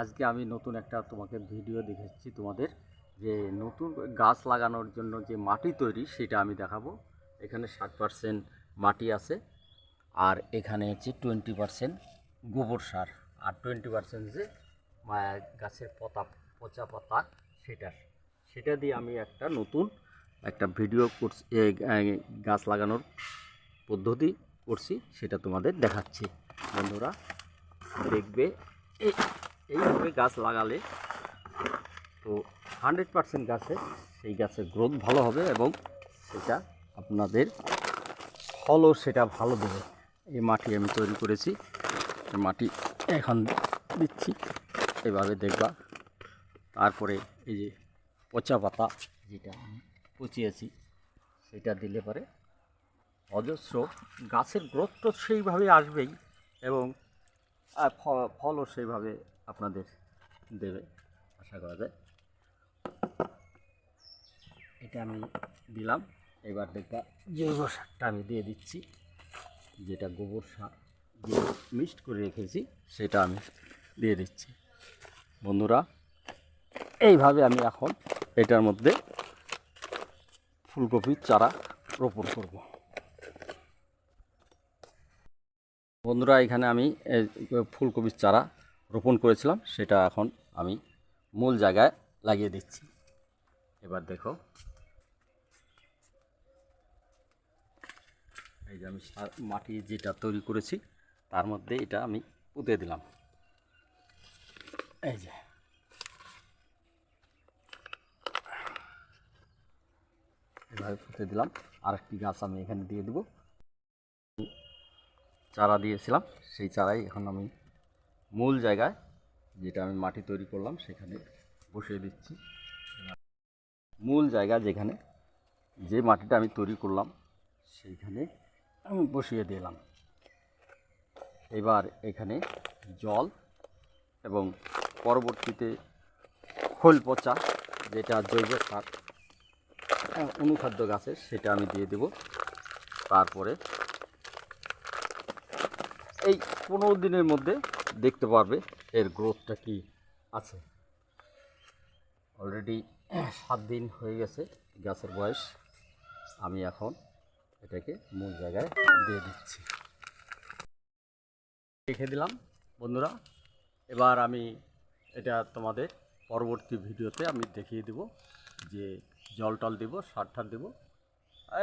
আজকে আমি নতুন একটা তোমাকে ভিডিও দেখেছি তোমাদের যে নতুন গাছ লাগানোর জন্য যে মাটি তৈরি সেটা আমি দেখাবো। এখানে ষাট পার্সেন্ট মাটি আছে আর এখানে হচ্ছে টোয়েন্টি পার্সেন্ট গোবর সার আর টোয়েন্টি পার্সেন্ট যে গাছের পাতা, পচা পাতা সেটা। সেটা দিয়ে আমি একটা নতুন একটা ভিডিও করছি গাছ লাগানোর পদ্ধতি করছি, সেটা তোমাদের দেখাচ্ছি। বন্ধুরা, দেখবে। এইভাবে গাছ লাগালে তো হান্ড্রেড পার্সেন্ট গাছে সেই গাছের গ্রোথ ভালো হবে এবং সেটা আপনাদের ফলও সেটা ভালো দেবে। এই মাটি আমি তৈরি করেছি মাটি এখন দিচ্ছি, এভাবে দেখবা। তারপরে এই যে পচা পাতা যেটা আমি পচিয়েছি, সেটা দিলে পরে অজস্র গাছের গ্রোথ তো সেইভাবে আসবেই এবং ফলও সেইভাবে আপনাদের দেবে, আশা করা যায়। এটা আমি দিলাম। এবার দেখবা জৈব সারটা আমি দিয়ে দিচ্ছি। যেটা গোবর সার যে মিক্সড করে রেখেছি, সেটা আমি দিয়ে দিচ্ছি। বন্ধুরা, এইভাবে আমি এখন এটার মধ্যে ফুলকপির চারা রোপণ করব। বন্ধুরা, এখানে আমি ফুলকপির চারা রোপণ করেছিলাম, সেটা এখন আমি মূল জায়গায় লাগিয়ে দিচ্ছি। এবার দেখো। এই যে আমি সার- মাটি যেটা তৈরি করেছি, তার মধ্যে এটা আমি পুঁতে দিলাম। এই যে। এভাবে পুঁতে দিলাম। আরেকটি গাছ আমি এখানে দিয়ে দেবো। চারা দিয়েছিলাম, সেই চারাই এখন আমি মূল জায়গায় যেটা আমি মাটি তৈরি করলাম, সেখানে বসিয়ে দিচ্ছি। মূল জায়গা যেখানে যে মাটিটা আমি তৈরি করলাম, সেইখানে আমি বসিয়ে দিলাম। এবার এখানে জল এবং পরবর্তীতে খোল পচা, যেটা জৈব সার অনুখাদ্য গাছের সেটা আমি দিয়ে দেব। তারপরে এই পনেরো দিনের মধ্যে দেখতে পারবে এর গ্রোথটা কি আছে। অলরেডি সাত দিন হয়ে গেছে গাছের বয়স। আমি এখন এটাকে মূল জায়গায় দিয়ে দিচ্ছি। রেখে দিলাম, বন্ধুরা। এবার আমি এটা তোমাদের পরবর্তী ভিডিওতে আমি দেখিয়ে দেব যে জল টল দেবো, সার ঠার দেবো।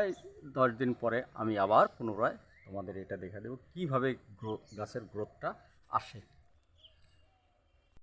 এই দশ দিন পরে আমি আবার পুনরায় তোমাদের এটা দেখা দেবো। কীভাবে গ্রো গাছের গ্রোথটা así.